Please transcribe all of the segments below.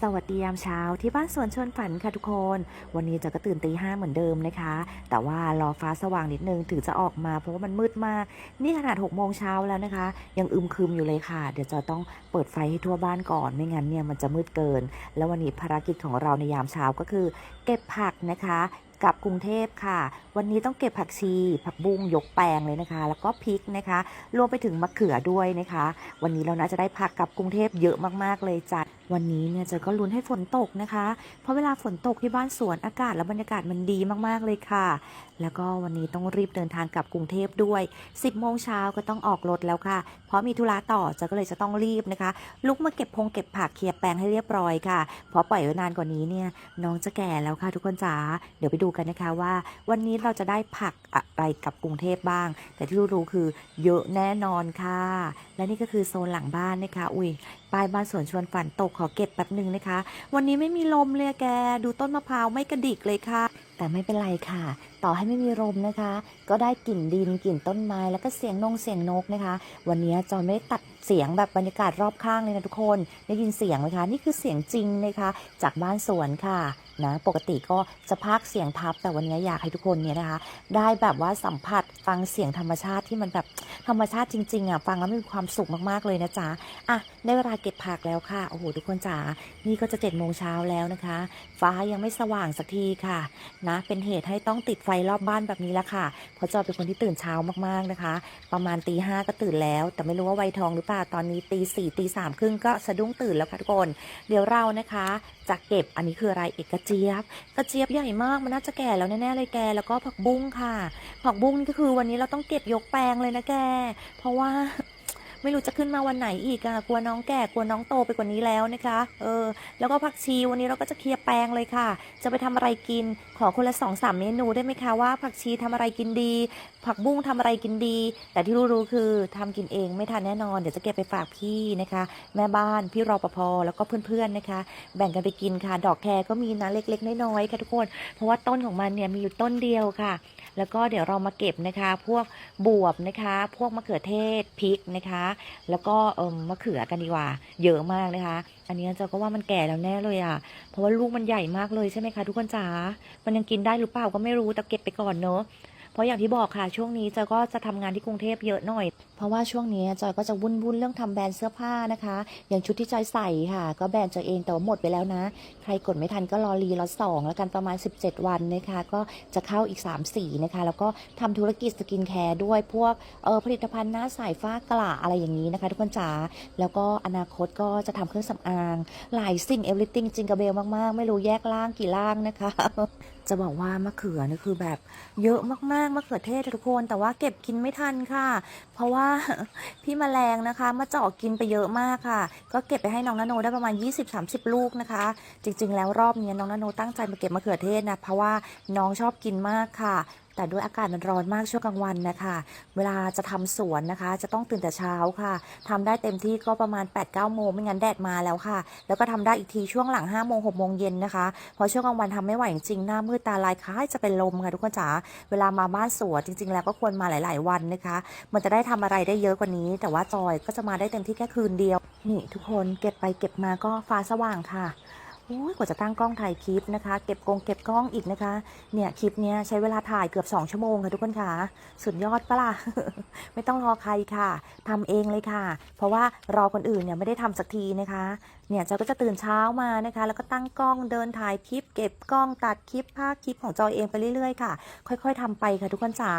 สวัสดียามเช้าที่บ้านสวนชวนฝันค่ะทุกคน วันนี้จะก็ตื่นตีห้าเหมือนเดิมนะคะ แต่ว่ารอฟ้าสว่างนิดนึงถึงจะออกมาเพราะว่ามันมืดมาก นี่ขนาด6กโมงเช้าแล้วนะคะ ยังอึมครึมอยู่เลยค่ะ เดี๋ยวจะต้องเปิดไฟให้ทั่วบ้านก่อนไม่งั้นเนี่ยมันจะมืดเกิน แล้ววันนี้ภารกิจของเราในยามเช้าก็คือ เก็บผักนะคะกลับกรุงเทพค่ะ วันนี้ต้องเก็บผักชี ผักบุ้งยกแปลงเลยนะคะ แล้วก็พริกนะคะ รวมไปถึงมะเขือด้วยนะคะ วันนี้เราน่าจะได้ผักกลับกรุงเทพเยอะมากๆเลยจ้ะวันนี้เนี่ยเจะก็ลุ้นให้ฝนตกนะคะ เพราะเวลาฝนตกที่บ้านสวนอากาศและบรรยากาศมันดีมากๆเลยค่ะ แล้วก็วันนี้ต้องรีบเดินทางกลับกรุงเทพด้วย 10โมงเช้าก็ต้องออกรถแล้วค่ะ เพราะมีธุระต่อเจะก็เลยจะต้องรีบนะคะ ลุกมาเก็บพงเก็บผักเคลียร์แปลงให้เรียบร้อยค่ะ เพราะปล่อยไว้นานกว่านี้เนี่ยน้องจะแก่แล้วค่ะทุกคนจ๋า เดี๋ยวไปดูกันนะคะว่า วันนี้เราจะได้ผักอะไรกับกรุงเทพบ้าง แต่ที่รู้คือเยอะแน่นอนค่ะ และนี่ก็คือโซนหลังบ้านนะคะ อุ้ยป้ายบ้านสวนชวนฝันตกขอเก็บแป๊บหนึ่งนะคะ วันนี้ไม่มีลมเลยอะแก ดูต้นมะพร้าวไม่กระดิกเลยค่ะ แต่ไม่เป็นไรค่ะ ต่อให้ไม่มีลมนะคะ ก็ได้กลิ่นดินกลิ่นต้นไม้แล้วก็เสียงนงเสียงนกนะคะ วันนี้จอยไม่ได้ตัดเสียงแบบบรรยากาศรอบข้างเลยนะทุกคน ได้ยินเสียงไหมคะ นี่คือเสียงจริงนะคะ จากบ้านสวนค่ะ นะปกติก็จะพากเสียงทับแต่วันนี้อยากให้ทุกคนเนี่ยนะคะ ได้แบบว่าสัมผัสฟังเสียงธรรมชาติที่มันแบบธรรมชาติจริงๆอะฟังแล้วมีความสุขมากๆเลยนะจ๊ะอะได้เวลาเก็บผักแล้วค่ะโอ้โหทุกคนจ๋านี่ก็จะเจ็ดโมงเช้าแล้วนะคะ ฟ้ายังไม่สว่างสักทีค่ะนะเป็นเหตุให้ต้องติดไฟรอบบ้านแบบนี้ละค่ะเพราะจอยเป็นคนที่ตื่นเช้ามากๆนะคะ ประมาณตีห้าก็ตื่นแล้ว แต่ไม่รู้ว่าไวทองหรือเปล่าตอนนี้ตีสี่ตีสามครึ่งก็สะดุ้งตื่นแล้วค่ะทุกคน เดี๋ยวเรานะคะ จะเก็บอันนี้คืออะไรเอกเจี๊ยบ กระเจี๊ยบใหญ่มากมันน่าจะแก่แล้วแน่ๆเลยแก แล้วก็ผักบุ้งค่ะ ผักบุ้งนี่ก็คือวันนี้เราต้องเก็บยกแปลงเลยนะแก เพราะว่า ไม่รู้จะขึ้นมาวันไหนอีกอะกลัวน้องแก่กลัวน้องโตไปกว่านี้แล้วนะคะ เออ แล้วก็ผักชีวันนี้เราก็จะเคลียร์แปลงเลยค่ะ จะไปทำอะไรกิน ขอคนละสองสามเมนูได้ไหมคะว่า ผักชีทำอะไรกินดี ผักบุ้งทำอะไรกินดี แต่ที่รู้ๆคือทำกินเองไม่ทันแน่นอนเดี๋ยวจะเก็บไปฝากพี่นะคะ แม่บ้านพี่รอปภแล้วก็เพื่อนๆนะคะ แบ่งกันไปกินค่ะ ดอกแครก็มีนะเล็กๆน้อยๆค่ะทุกคน เพราะว่าต้นของมันเนี่ยมีอยู่ต้นเดียวค่ะ แล้วก็เดี๋ยวเรามาเก็บนะคะ พวกบวบนะคะ พวกมะเขือเทศพริกนะคะ แล้วก็เอิมมะเขือกันดีกว่า เยอะมากนะคะ อันนี้เจ้าก็ว่ามันแก่แล้วแน่เลยอะ เพราะว่าลูกมันใหญ่มากเลยใช่ไหมคะทุกคนจ๋ามันยังกินได้หรือเปล่าก็ไม่รู้แต่เก็บไปก่อนเนอะ เพราะอย่างที่บอกค่ะช่วงนี้จอยก็จะทำงานที่กรุงเทพเยอะหน่อย เพราะว่าช่วงนี้จอยก็จะวุ่นวุ่นเรื่องทำแบรนด์เสื้อผ้านะคะ อย่างชุดที่จอยใส่ค่ะ ก็แบรนด์จอยเองแต่ว่าหมดไปแล้วนะ ใครกดไม่ทันก็รอรีล็อสองแล้วกันประมาณ 17 วันนะคะ ก็จะเข้าอีก 3 สีนะคะ แล้วก็ทำธุรกิจสกินแคร์ด้วยพวกเออผลิตภัณฑ์หน้าใสฟ้ากระอะไรอย่างนี้นะคะทุกคนจ๋าแล้วก็อนาคตก็จะทำเครื่องสำอาง หลายสิ่ง everything จริงกับเบลมากๆ ไม่รู้แยกล่างกี่ล่างนะคะ จะบอกว่ามะเขือนี่คือแบบเยอะมากๆมะเขือเทศทุกคน แต่ว่าเก็บกินไม่ทันค่ะ เพราะว่าพี่แมลงนะคะมาเจาะกินไปเยอะมากค่ะ ก็เก็บไปให้น้องนาโนได้ประมาณ 20-30 ลูกนะคะ จริง ๆ แล้วรอบนี้น้องนาโนตั้งใจมาเก็บมะเขือเทศนะเพราะว่าน้องชอบกินมากค่ะ แต่ด้วยอากาศมันร้อนมากช่วงกลางวันนะคะ เวลาจะทำสวนนะคะ จะต้องตื่นแต่เช้าค่ะทำได้เต็มที่ก็ประมาณ8-9โมงไม่งั้นแดดมาแล้วค่ะ แล้วก็ทำได้อีกทีช่วงหลัง5โมง6โมงเย็นนะคะเพราะช่วงกลางวันทำไม่ไหวจริงๆหน้ามืดตาลายคล้ายจะเป็นลมค่ะทุกคนจ๋าเวลามาบ้านสวนจริง ๆ แล้วก็ควรมาหลาย ๆ วันนะคะ มันจะได้ทำอะไรได้เยอะกว่านี้ แต่ว่าจอยก็จะมาได้เต็มที่แค่คืนเดียวนี่ทุกคนเก็บไปเก็บมาก็ฟ้าสว่างค่ะ โอ้ยกว่าจะตั้งกล้องถ่ายคลิปนะคะ เก็บกงเก็บกล้องอีกนะคะ เนี่ยคลิปเนี้ยใช้เวลาถ่ายเกือบ 2 ชั่วโมงค่ะทุกคนค่ะ สุดยอดปะล่ะ ไม่ต้องรอใครค่ะทำเองเลยค่ะ เพราะว่ารอคนอื่นเนี่ยไม่ได้ทำสักทีนะคะเนี่ยจอยก็จะตื่นเช้ามานะคะ แล้วก็ตั้งกล้องเดินถ่ายคลิป เก็บกล้องตัดคลิปภาคคลิปของจอยเองไปเรื่อยๆค่ะ ค่อยๆทำไปค่ะทุกคนจ๋า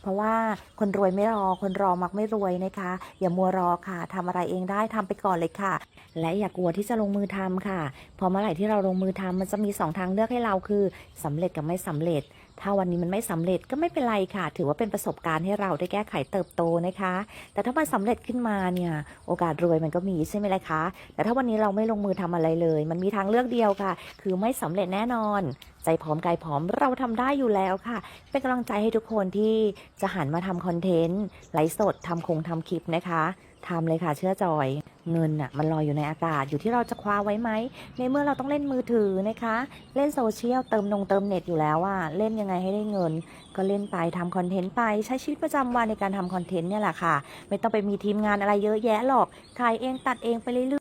เพราะว่าคนรวยไม่รอคนรอมักไม่รวยนะคะ อย่ามัวรอค่ะทำอะไรเองได้ทำไปก่อนเลยค่ะ และอย่ากลัวที่จะลงมือทำค่ะพอเมื่อไหร่ที่เราลงมือทำมันจะมีสองทางเลือกให้เราคือสำเร็จกับไม่สำเร็จ ถ้าวันนี้มันไม่สำเร็จก็ไม่เป็นไรค่ะ ถือว่าเป็นประสบการณ์ให้เราได้แก้ไขเติบโตนะคะ แต่ถ้ามันสำเร็จขึ้นมาเนี่ย โอกาสรวยมันก็มีใช่ไหมล่ะคะ แต่ถ้าวันนี้เราไม่ลงมือทำอะไรเลย มันมีทางเลือกเดียวค่ะ คือไม่สำเร็จแน่นอน ใจพร้อมกายพร้อมเราทำได้อยู่แล้วค่ะ เป็นกำลังใจให้ทุกคนที่จะหันมาทำคอนเทนต์ไลฟ์สดทำคงทำคลิปนะคะทำเลยค่ะเชื่อจอยเงินน่ะมันลอยอยู่ในอากาศอยู่ที่เราจะคว้าไว้ไหมในเมื่อเราต้องเล่นมือถือนะคะ เล่นโซเชียลเติมนงเติมเน็ตอยู่แล้วอะเล่นยังไงให้ได้เงิน ก็เล่นไปทำคอนเทนต์ไปใช้ชีวิตประจำวันในการทำคอนเทนต์เนี่ยแหละค่ะ ไม่ต้องไปมีทีมงานอะไรเยอะแยะหรอกถ่ายเองตัดเองไปเรื่อย